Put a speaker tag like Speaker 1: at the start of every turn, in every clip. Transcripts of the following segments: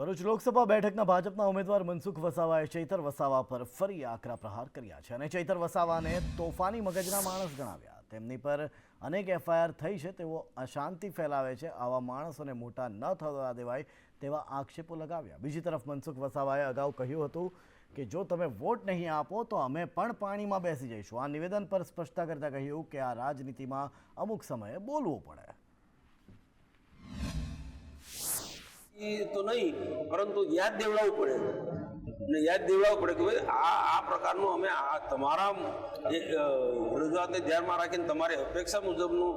Speaker 1: ભરૂચ લોકસભા બેઠકના ભાજપના ઉમેદવાર મનસુખ વસાવાએ ચૈતર વસાવા પર ફરી આકરા પ્રહાર કર્યા છે અને ચૈતર વસાવાને તોફાની મગજના માણસ ગણાવ્યા. તેમની પર અનેક એફઆઈઆર થઈ છે, તેઓ અશાંતિ ફેલાવે છે, આવા માણસોને મોટા ન થવા દેવાય તેવા આક્ષેપો લગાવ્યા. બીજી તરફ મનસુખ વસાવાએ અગાઉ કહ્યું હતું કે, જો તમે વોટ નહીં આપો, તો અમે પણ પાણીમાં બેસી જઈશું. આ નિવેદન પર સ્પષ્ટતા કરતાં કહ્યું કે, આ રાજનીતિમાં અમુક સમયે બોલવું પડે.
Speaker 2: તો નહીં, પરંતુ યાદ દેવડાવવું પડે. ને યાદ દેવડાવવું પડે કે ભાઈ, આ આ પ્રકારનું અમે, આ તમારા રજૂઆતને ધ્યાનમાં રાખીને તમારી અપેક્ષા મુજબનું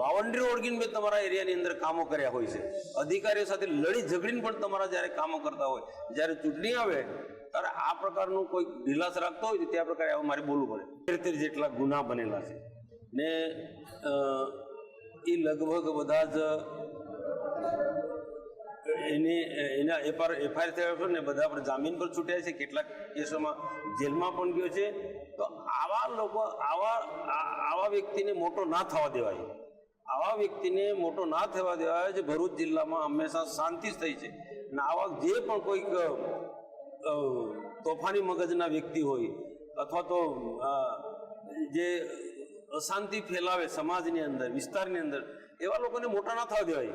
Speaker 2: બાઉન્ડ્રી ઓળખીને મેં તમારા એરિયાની અંદર કામો કર્યા હોય છે. અધિકારીઓ સાથે લડી ઝઘડીને પણ તમારા જ્યારે કામો કરતા હોય, જ્યારે ચૂંટણી આવે, ત્યારે આ પ્રકારનું કોઈ ઢીલાસ રાખતો હોય તો તે પ્રકારે આવું મારે બોલવું પડે. તેર તેર જેટલા ગુના બનેલા છે. ને એ લગભગ બધા જ એની એના એફઆર એફઆઈઆર થયા છે ને બધા આપણે જામીન પર છૂટ્યા છે. કેટલાક કેસોમાં જેલમાં પણ ગયો છે. તો આવા લોકો, આવા આવા વ્યક્તિને મોટો ના થવા દેવાય. આવા વ્યક્તિને મોટો ના થવા દેવાય છે ભરૂચ જિલ્લામાં હંમેશા શાંતિ થઈ છે. અને આવા જે પણ કોઈક તોફાની મગજના વ્યક્તિ હોય, અથવા તો જે અશાંતિ ફેલાવે સમાજની અંદર, વિસ્તારની અંદર, એવા લોકોને મોટા ના થવા દેવાય.